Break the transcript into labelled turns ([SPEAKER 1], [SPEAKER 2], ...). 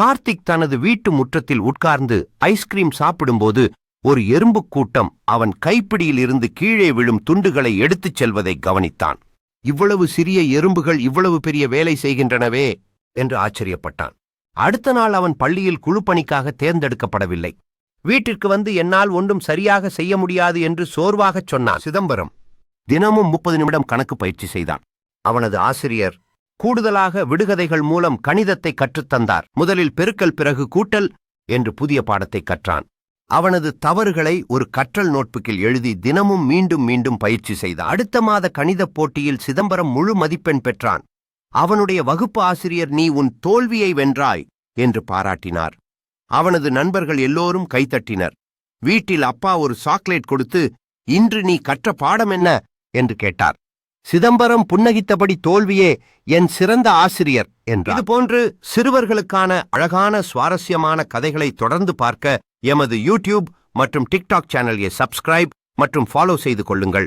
[SPEAKER 1] கார்த்திக் தனது வீட்டு முற்றத்தில் உட்கார்ந்து ஐஸ்கிரீம் சாப்பிடும்போது ஒரு எறும்புக் கூட்டம் அவன் கைப்பிடியில் இருந்து கீழே விழும் துண்டுகளை எடுத்துச் செல்வதை கவனித்தான். இவ்வளவு சிறிய எறும்புகள் இவ்வளவு பெரிய வேலை செய்கின்றனவே என்று ஆச்சரியப்பட்டான். அடுத்த நாள் அவன் பள்ளியில் குழுப்பணிக்காக தேர்ந்தெடுக்கப்படவில்லை. வீட்டிற்கு வந்து என்னால் ஒன்றும் சரியாக செய்ய முடியாது என்று சோர்வாகச் சொன்னான் சிதம்பரம். தினமும் முப்பது நிமிடம் கணக்கு பயிற்சி செய்தான். அவனது ஆசிரியர் கூடுதலாக விடுகதைகள் மூலம் கணிதத்தை கற்றுத்தந்தார். முதலில் பெருக்கல் பிறகு கூட்டல் என்று புதிய பாடத்தை கற்றான். அவனது தவறுகளை ஒரு கற்றல் நோட்புக்கில் எழுதி தினமும் மீண்டும் மீண்டும் பயிற்சி செய்த அடுத்த மாத கணிதப் போட்டியில் சிதம்பரம் முழு மதிப்பெண் பெற்றான். அவனுடைய வகுப்பு ஆசிரியர் நீ உன் தோல்வியை வென்றாய் என்று பாராட்டினார். அவனது நண்பர்கள் எல்லோரும் கைத்தட்டினர் வீட்டில் அப்பா ஒரு சாக்லேட் கொடுத்து இன்று நீ கற்ற பாடம் என்ன? என்று கேட்டார். சிதம்பரம் புன்னகித்தபடி தோல்வியே என் சிறந்த ஆசிரியர் என்றார். இதுபோன்று சிறுவர்களுக்கான அழகான சுவாரஸ்யமான கதைகளை தொடர்ந்து பார்க்க எமது யூடியூப் மற்றும் டிக்டாக் சேனலை சப்ஸ்கிரைப் மற்றும் ஃபாலோ செய்து கொள்ளுங்கள்.